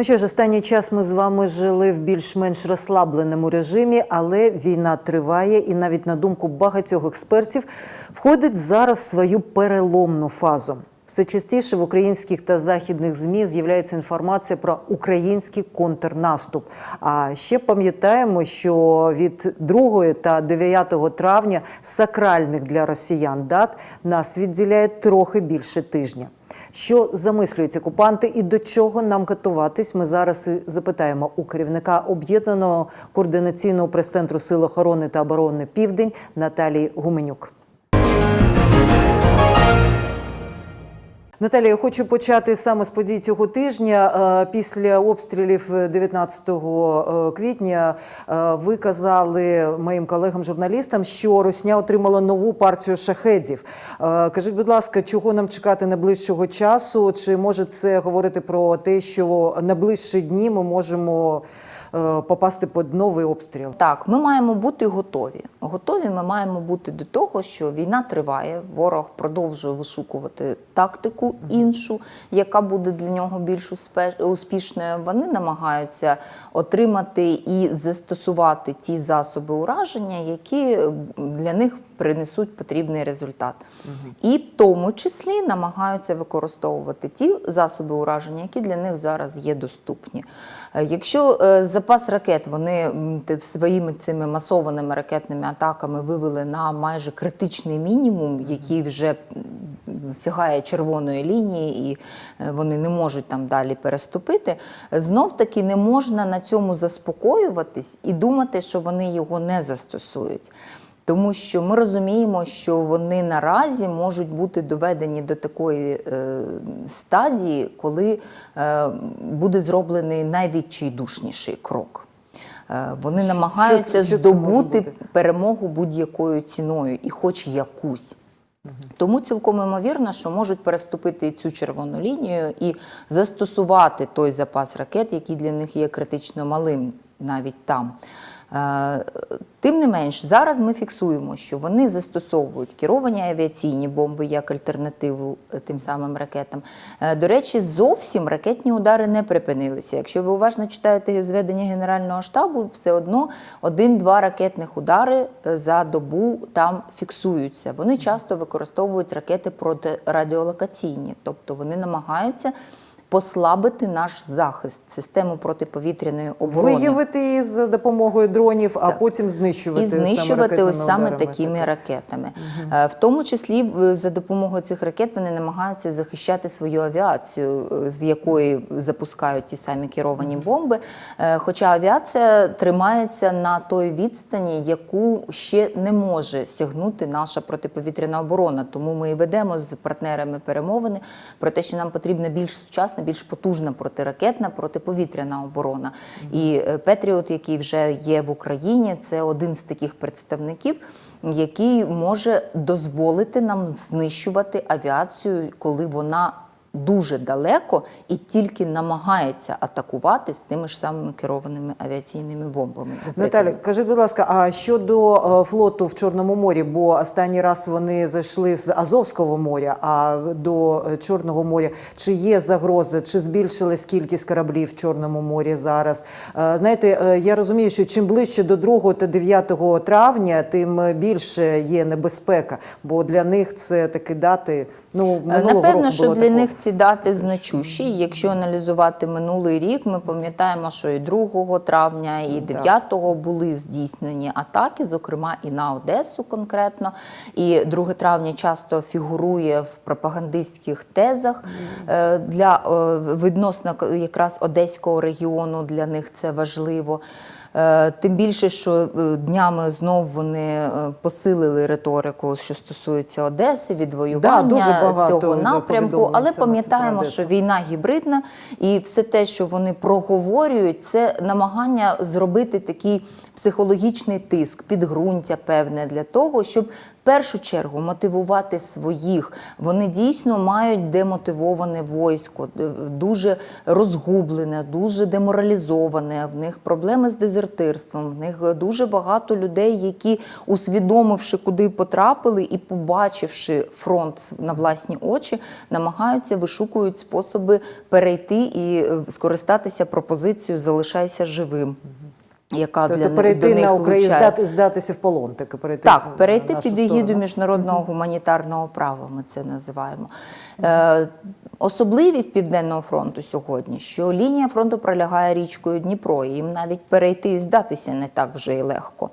Ну що ж, останній час ми з вами жили в більш-менш розслабленому режимі, але війна триває, і навіть на думку багатьох експертів, входить зараз в свою переломну фазу. Все частіше в українських та західних змі з'являється інформація про український контрнаступ. А ще пам'ятаємо, що від 2 та 9 травня сакральних для росіян дат нас відділяє трохи більше тижня. Що замислюють окупанти і до чого нам готуватись? Ми зараз і запитаємо у керівника об'єднаного координаційного прес-центру Сил охорони та оборони Південь Наталії Гуменюк. Наталія, я хочу почати саме з подій цього тижня. Е, Після обстрілів 19 квітня е, ви казали моїм колегам-журналістам, що Росня отримала нову партію шахедів. Е, Кажіть, будь ласка, чого нам чекати найближчого часу? Чи може це говорити про те, що на ближчі дні ми можемо е, попасти під новий обстріл? Так, ми маємо бути готові. Готові ми маємо бути до того, що війна триває. Ворог продовжує вишукувати тактику іншу, яка буде для нього більш успішною. Вони намагаються отримати і застосувати ті засоби ураження, які для них принесуть потрібний результат. І в тому числі намагаються використовувати ті засоби ураження, які для них зараз є доступні. Е, Якщо е, запас ракет вони своїми цими масованими ракетними атаками вивели на майже критичний мінімум, який вже сягає червоної лінії, і е, вони не можуть там далі переступити, знов таки не можна на цьому заспокоюватись і думати, що вони його не застосують. Тому що ми розуміємо, що вони наразі можуть бути доведені до такої е, стадії, коли е, буде зроблений найвідчайдушніший крок. Е, вони Що- намагаються що що здобути бути? перемогу будь-якою ціною і хоч якусь. Тому цілком імовірно, що можуть переступити і цю червону лінію і застосувати той запас ракет, який для них є критично малим навіть там. Е, Тим не менш, зараз ми фіксуємо, що вони застосовують керовані авіаційні бомби як альтернативу е, тим самим ракетам. Е, До речі, зовсім ракетні удари не припинилися. Якщо ви уважно читаєте зведення Генерального штабу, все одно один-два ракетних удари за добу там фіксуються. Вони часто використовують ракети протирадіолокаційні, тобто вони намагаються послабити наш захист, систему протиповітряної оборони. Виявити її за допомогою дронів, а потім знищувати І знищувати саме ось саме ракетними такими ударами. ракетами. Е, В тому числі за допомогою цих ракет вони намагаються захищати свою авіацію, е, з якої запускають ті самі керовані бомби. Е, Хоча авіація тримається на той відстані, яку ще не може сягнути наша протиповітряна оборона. Тому ми і ведемо з партнерами перемовини про те, що нам потрібна більш сучасна, більш потужна протиракетна протиповітряна оборона. І е, Петріот, який вже є в Україні, це один з таких представників, який може дозволити нам знищувати авіацію, коли вона дуже далеко і тільки намагається атакувати з тими ж самими керованими авіаційними бомбами. до Наталя, кажіть, будь ласка, а щодо е, флоту в Чорному морі, бо останній раз вони зайшли з Азовського моря, а до е, Чорного моря, чи є загроза, чи збільшилась кількість кораблів в Чорному морі зараз? Е, Знаєте, я розумію, що чим ближче до 2 та 9 травня, тим більше є небезпека, бо для них це такі дати. Ну минулого Напевно, року що було для такого. них ці дати значущі. Якщо аналізувати минулий рік, ми пам'ятаємо, що і 2 травня, і 9 були здійснені атаки, зокрема і на Одесу конкретно. І 2 травня часто фігурує в пропагандистських тезах е, для е, відносно якраз одеського регіону. Для них це важливо. Е, Тим більше, що е, днями знов вони е, посилили риторику, що стосується Одеси, відвоювання да, цього напрямку. Але пам'ятаємо, що війна гібридна, і все те, що вони проговорюють, це намагання зробити такий психологічний тиск, підґрунтя певне для того, щоб першу чергу мотивувати своїх. Вони дійсно мають демотивоване військо, дуже розгублене, дуже деморалізоване. В них проблеми з дезертирством. В них дуже багато людей, які, усвідомивши, куди потрапили, і побачивши фронт на власні очі, намагаються вишукують способи перейти і е, скористатися пропозицією Залишайся живим. Яка Тобто них- перейти до них на Україну, здати, здатися в полон, таки перейти Так, з- перейти під егіду міжнародного гуманітарного права, ми це називаємо. Е, особливість Південного фронту сьогодні, що лінія фронту пролягає річкою Дніпро, і їм навіть перейти і здатися не так вже і легко.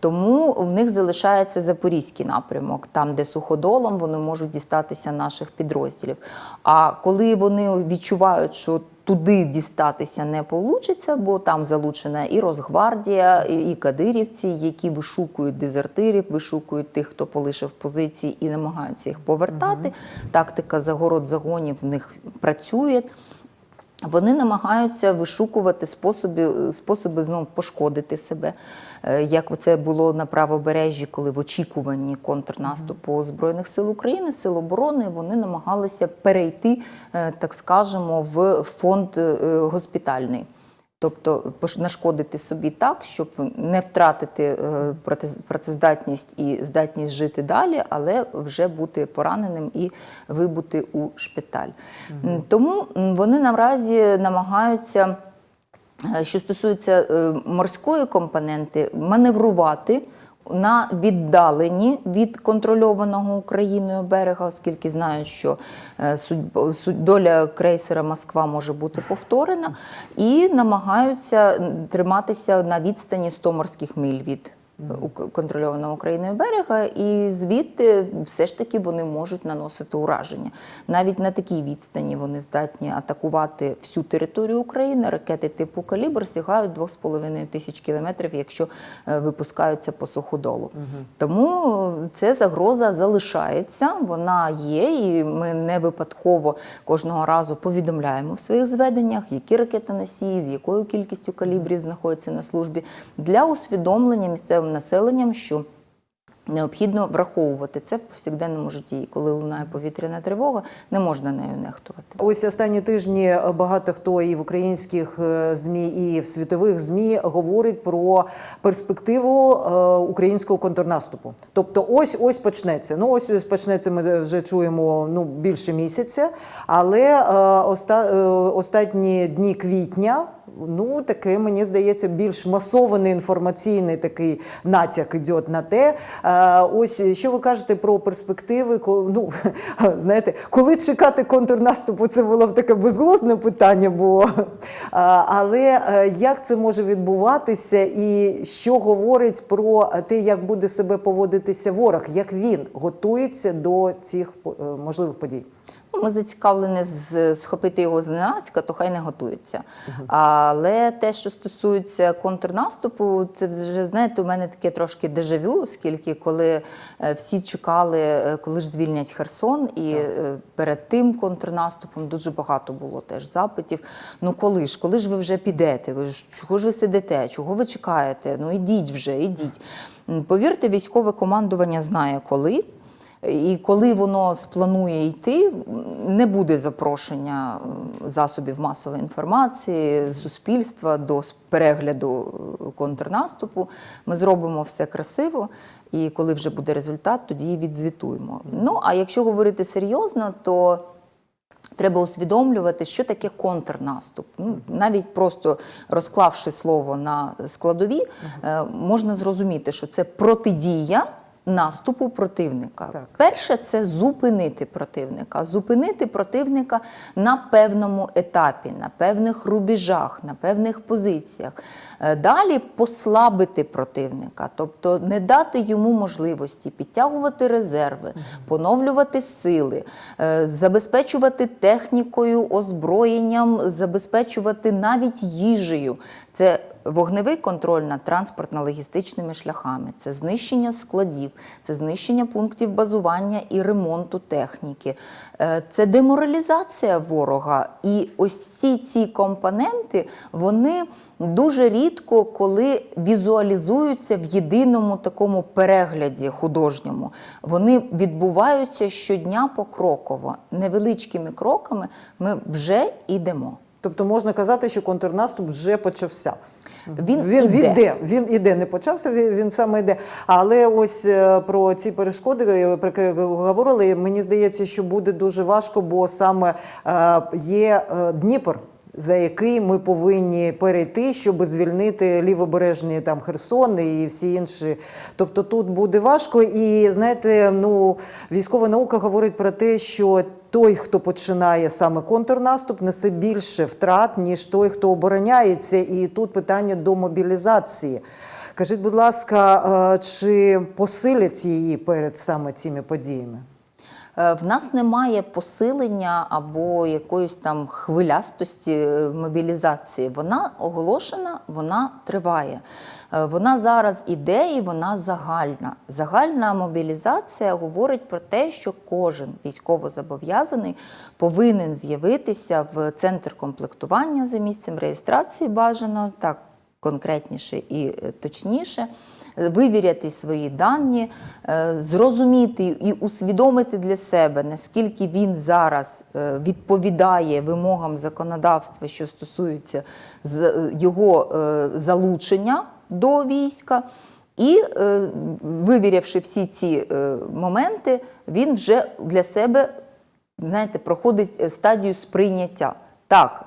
Тому в них залишається запорізький напрямок, там, де суходолом вони можуть дістатися наших підрозділів. А коли вони відчувають, що туди дістатися не вийде, бо там залучена і Росгвардія, і і кадирівці, які вишукують дезертирів, вишукують тих, хто полишив позиції і намагаються їх повертати. Тактика загород загонів в них працює. Вони намагаються вишукувати способи, способи знову пошкодити себе, Е, як це було на правобережжі, коли в очікуванні контрнаступу Збройних сил України, сил оборони, вони намагалися перейти, е, так скажемо, в фонд е, госпітальний. Тобто нашкодити собі так, щоб не втратити е, працездатність і здатність жити далі, але вже бути пораненим і вибути у шпиталь. М, Тому вони наразі намагаються. Е, Що стосується е, морської компоненти, маневрувати на віддалені від контрольованого Україною берега, оскільки знають, що е, доля крейсера Москва може бути повторена, і намагаються триматися на відстані 100 морських миль від контрольованого Україною берега, і звідти все ж таки вони можуть наносити ураження. Навіть на такій відстані вони здатні атакувати всю територію України. Ракети типу калібр сягають 2,5 тисяч кілометрів, якщо е, випускаються по суходолу. Тому е, ця загроза залишається, вона є, і ми не випадково кожного разу повідомляємо в своїх зведеннях, які ракетоносії, з якою кількістю калібрів знаходяться на службі, для усвідомлення місцевим населенням, що Необхідно враховувати це в повсякденному житті. І коли лунає повітряна тривога, не можна нею нехтувати. Ось останні тижні багато хто і в українських е, змі, і в світових змі говорить про перспективу е, українського контрнаступу. Тобто, ось ось почнеться. Ну ось ось почнеться. Ми вже чуємо ну більше місяця, але е, оста, останні дні квітня. Ну, таке, мені здається, більш масований інформаційний такий натяк іде на те. Е, ось що ви кажете про перспективи? Ну, знаєте, коли чекати контрнаступу, це було б таке безглузне питання, бо е, але е, як це може відбуватися, і що говорить про те, як буде себе поводитися ворог, як він готується до цих е, можливих подій? Ми зацікавлені схопити його зненацька, то хай не готується. Але те, що стосується контрнаступу, це вже знаєте, у мене таке трошки дежавю, оскільки коли е, всі чекали, е, коли ж звільнять Херсон, і е, перед тим контрнаступом дуже багато було теж запитів. Ну коли ж, коли ж ви вже підете? Ви ж чого ж ви сидите? Чого ви чекаєте? Ну ідіть вже, ідіть. Повірте, військове командування знає коли. І коли воно спланує йти, не буде запрошення засобів масової інформації, суспільства до перегляду е, контрнаступу. Ми зробимо все красиво, і коли вже буде результат, тоді відзвітуємо. Ну а якщо говорити серйозно, то Треба усвідомлювати, що таке контрнаступ. Ну, навіть просто розклавши слово на складові, е, можна зрозуміти, що це протидія наступу противника. Так. Перше це зупинити противника. Зупинити противника на певному етапі, на певних рубежах, на певних позиціях. Е, Далі послабити противника, тобто не дати йому можливості підтягувати резерви, поновлювати сили, е, забезпечувати технікою, озброєнням, забезпечувати навіть їжею. Це вогневий контроль над транспортно-логістичними шляхами, це знищення складів, це знищення пунктів базування і ремонту техніки, е, це деморалізація ворога. І ось всі ці компоненти вони дуже рідко коли візуалізуються в єдиному такому перегляді художньому. Вони відбуваються щодня покроково. Невеличкими кроками ми вже йдемо. Тобто можна казати, що контрнаступ вже почався. Він, він іде. іде, він іде, не почався, він, він саме йде. Але ось е, про ці перешкоди, е, про які говорили, мені здається, що буде дуже важко, бо саме е, є Дніпр. За який ми повинні перейти, щоб звільнити лівобережні там Херсон і всі інші. Тобто тут буде важко. І знаєте, ну військова наука говорить про те, що той, хто починає саме контрнаступ, несе більше втрат, ніж той, хто обороняється. І тут питання до мобілізації. Кажіть, будь ласка, е, чи посилять її перед саме цими подіями? Е, В нас немає посилення або якоїсь там хвилястості е, мобілізації. Вона оголошена, вона триває. Е, Вона зараз іде і вона загальна. Загальна мобілізація говорить про те, що кожен військовозобов'язаний повинен з'явитися в центр комплектування за місцем реєстрації бажано так конкретніше і точніше, вивіряти свої дані, е, зрозуміти і усвідомити для себе, наскільки він зараз е, відповідає вимогам законодавства, що стосується е, його залучення до війська. І вивірявши всі ці моменти, він вже для себе знаєте, проходить стадію сприйняття. Так,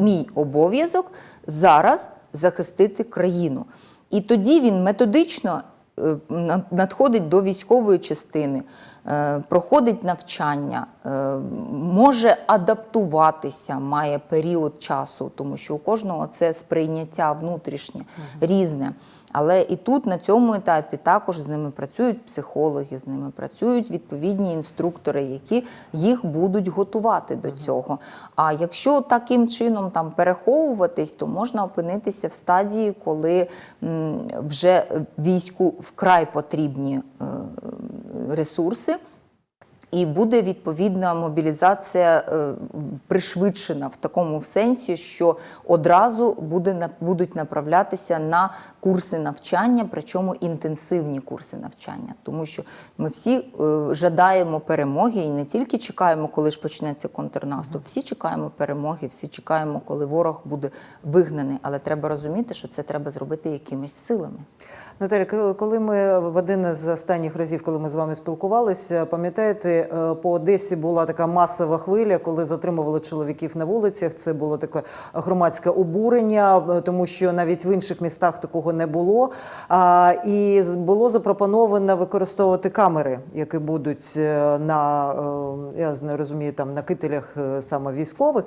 мій обов'язок зараз захистити країну. І тоді він методично е, на- надходить до військової частини, проходить навчання, е, може адаптуватися, має період часу, тому що у кожного це сприйняття внутрішнє різне. Але і тут на цьому етапі також з ними працюють психологи, з ними працюють відповідні інструктори, які їх будуть готувати до цього. А якщо таким чином там переховуватись, то можна опинитися в стадії, коли вже війську вкрай потрібні е, ресурси. І буде відповідна мобілізація е, пришвидшена в такому сенсі, що одразу буде на- будуть направлятися на курси навчання, причому інтенсивні курси навчання, тому що ми всі е, жадаємо перемоги і не тільки чекаємо, коли ж почнеться контрнаступ. Всі чекаємо перемоги, всі чекаємо, коли ворог буде вигнаний. Але треба розуміти, що це треба зробити якимись силами. Наталя, коли- ми в один з останніх разів, коли ми з вами спілкувалися, пам'ятаєте, е, по Одесі була така масова хвиля, коли затримували чоловіків на вулицях. Це було таке громадське обурення, е, тому що навіть в інших містах такого не було. І було запропоновано використовувати камери, які будуть е, на я не розумію, там на кителях саме військових.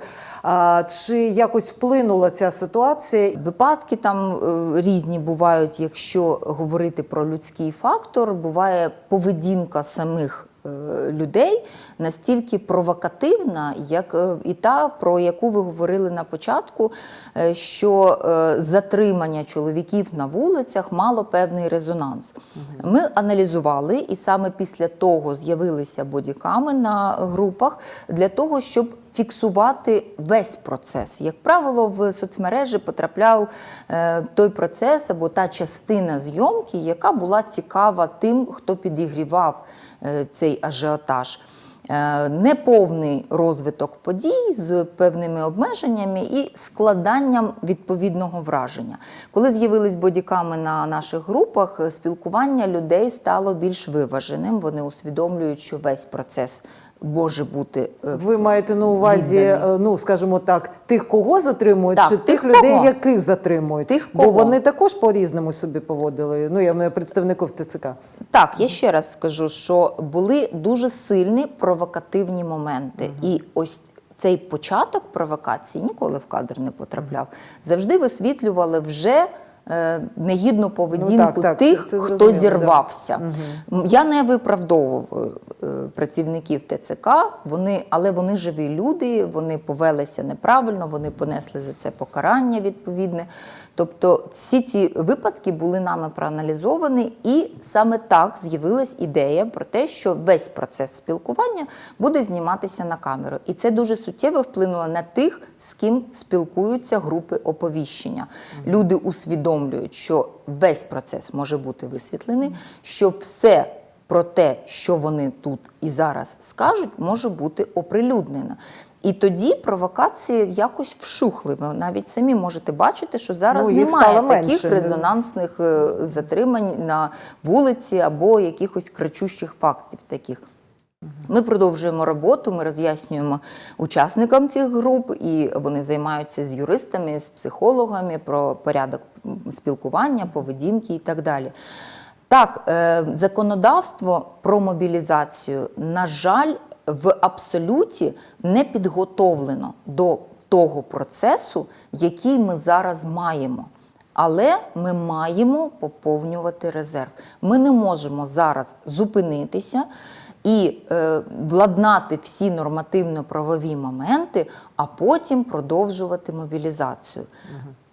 Чи якось вплинула ця ситуація? Випадки там різні бувають, якщо говорити про людський фактор, буває поведінка самих. е, Людей настільки провокативна, як е, і та, про яку ви говорили на початку, е, що е, затримання чоловіків на вулицях мало певний резонанс. Ми аналізували, і саме після того з'явилися бодіками на групах для того, щоб фіксувати весь процес. Як правило, в соцмережі потрапляв е, той процес або та частина зйомки, яка була цікава тим, хто підігрівав е, цей ажіотаж. Е, Неповний розвиток подій з певними обмеженнями і складанням відповідного враження. Коли з'явились бодіками на наших групах, спілкування людей стало більш виваженим. Вони усвідомлюють, що весь процес може бути е, Ви маєте на увазі, відданий. е, ну скажімо так, тих, кого затримують, Так, чи тих, тих, людей, кого. яких затримують? Тих, Бо вони також по-різному собі поводили. Ну, я маю представників ТЦК. Так, я ще раз скажу, що були дуже сильні провокативні моменти. І ось цей початок провокації ніколи в кадр не потрапляв. Завжди висвітлювали вже негідну поведінку Ну, так, тих, це хто да. зірвався. М, Я не виправдовував е, працівників ТЦК, вони, але вони живі люди, вони повелися неправильно, вони понесли за це покарання відповідне. Тобто всі ці випадки були нами проаналізовані, і саме так з'явилась ідея про те, що весь процес спілкування буде зніматися на камеру. І це дуже суттєво вплинуло на тих, з ким спілкуються групи оповіщення. Люди усвідомлюють, що весь процес може бути висвітлений, що все про те, що вони тут і зараз скажуть, може бути оприлюднено. І тоді провокації якось вшухли. Ви навіть самі можете бачити, що зараз Ну, немає таких менше. резонансних е, затримань на вулиці або якихось кричущих фактів таких. Ми продовжуємо роботу, ми роз'яснюємо учасникам цих груп, і вони займаються з юристами, з психологами про порядок спілкування, поведінки і так далі. Так, е, законодавство про мобілізацію, на жаль, в абсолюті не підготовлено до того процесу, який ми зараз маємо. Але ми маємо поповнювати резерв. Ми не можемо зараз зупинитися і е, владнати всі нормативно-правові моменти, а потім продовжувати мобілізацію.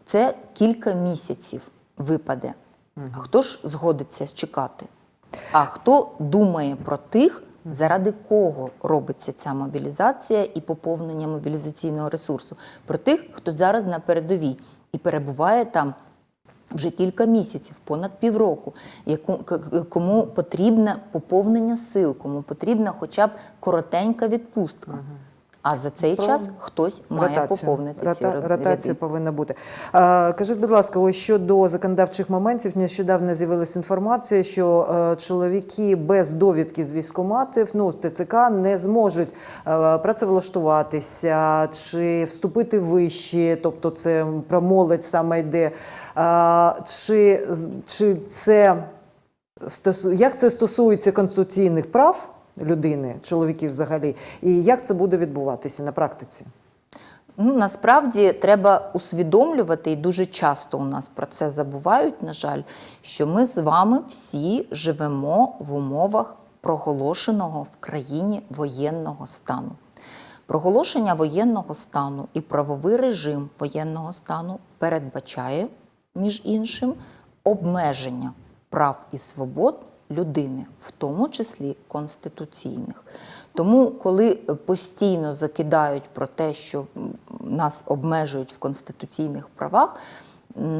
Це кілька місяців випаде. А хто ж згодиться чекати? А хто думає про тих, заради кого робиться ця мобілізація і поповнення мобілізаційного ресурсу? Про тих, хто зараз на передовій і перебуває там вже кілька місяців, понад півроку, яку, кому потрібне поповнення сил, кому потрібна хоча б коротенька відпустка. А за цей Про час хтось має Ротацію. поповнити ці Рота- ряди. Ротація повинна бути. А, кажіть, будь ласка, ось щодо законодавчих моментів, нещодавно з'явилася інформація, що е, чоловіки без довідки з військкоматів, ну, з ТЦК, не зможуть е, працевлаштуватися чи вступити вище, тобто це про молодь саме йде. А, чи, чи це як це стосується конституційних прав людини, чоловіків взагалі, і як це буде відбуватися на практиці? Ну, насправді треба усвідомлювати, і дуже часто у нас про це забувають, на жаль, що ми з вами всі живемо в умовах проголошеного в країні воєнного стану. Проголошення воєнного стану і правовий режим воєнного стану передбачає, між іншим, обмеження прав і свобод людини, в тому числі конституційних. Тому, коли постійно закидають про те, що нас обмежують в конституційних правах,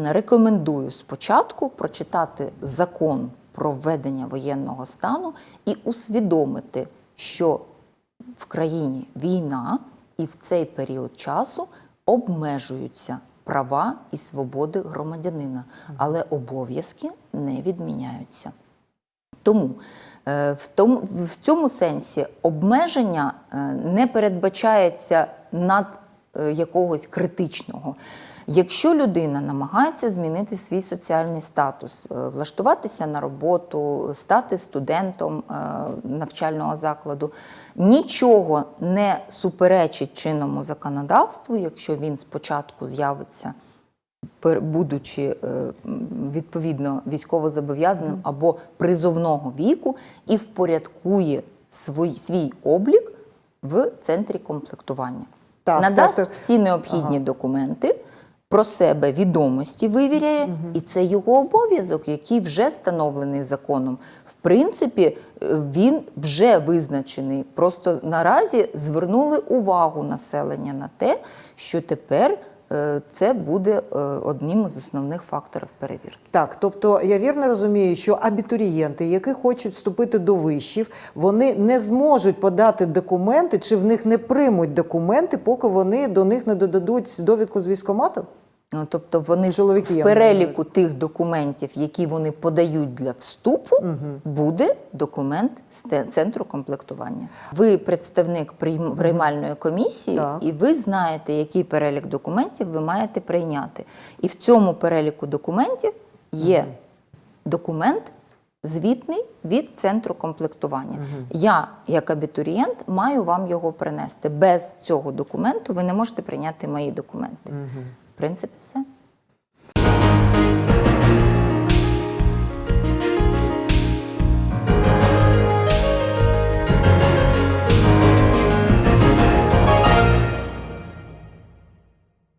рекомендую спочатку прочитати закон про введення воєнного стану і усвідомити, що в країні війна, і в цей період часу обмежуються права і свободи громадянина, але обов'язки не відміняються. Тому е, в, тому, в цьому сенсі обмеження е, не передбачається над е, якогось критичного. Якщо людина намагається змінити свій соціальний статус, влаштуватися на роботу, стати студентом навчального закладу, нічого не суперечить чинному законодавству, якщо він спочатку з'явиться будучи е, відповідно військовозобов'язаним або призовного віку, і впорядкує свій, свій облік в центрі комплектування. Так, Надасть так, так. всі необхідні документи. Про себе відомості вивіряє, і це його обов'язок, який вже встановлений законом. В принципі, е, він вже визначений. Просто наразі звернули увагу населення на те, що тепер це буде е, одним із основних факторів перевірки. Так, тобто я вірно розумію, що абітурієнти, які хочуть вступити до вишів, вони не зможуть подати документи, чи в них не приймуть документи, поки вони до них не додадуть довідку з військкомату? Ну, тобто вони Чоловіки, в переліку тих документів, які вони подають для вступу, буде документ з центру комплектування. Ви представник приймальної комісії, Так. і ви знаєте, який перелік документів ви маєте прийняти. І в цьому переліку документів є документ. Звітний від центру комплектування. Я, як абітурієнт, маю вам його принести. Без цього документу ви не можете прийняти мої документи. В принципі, все.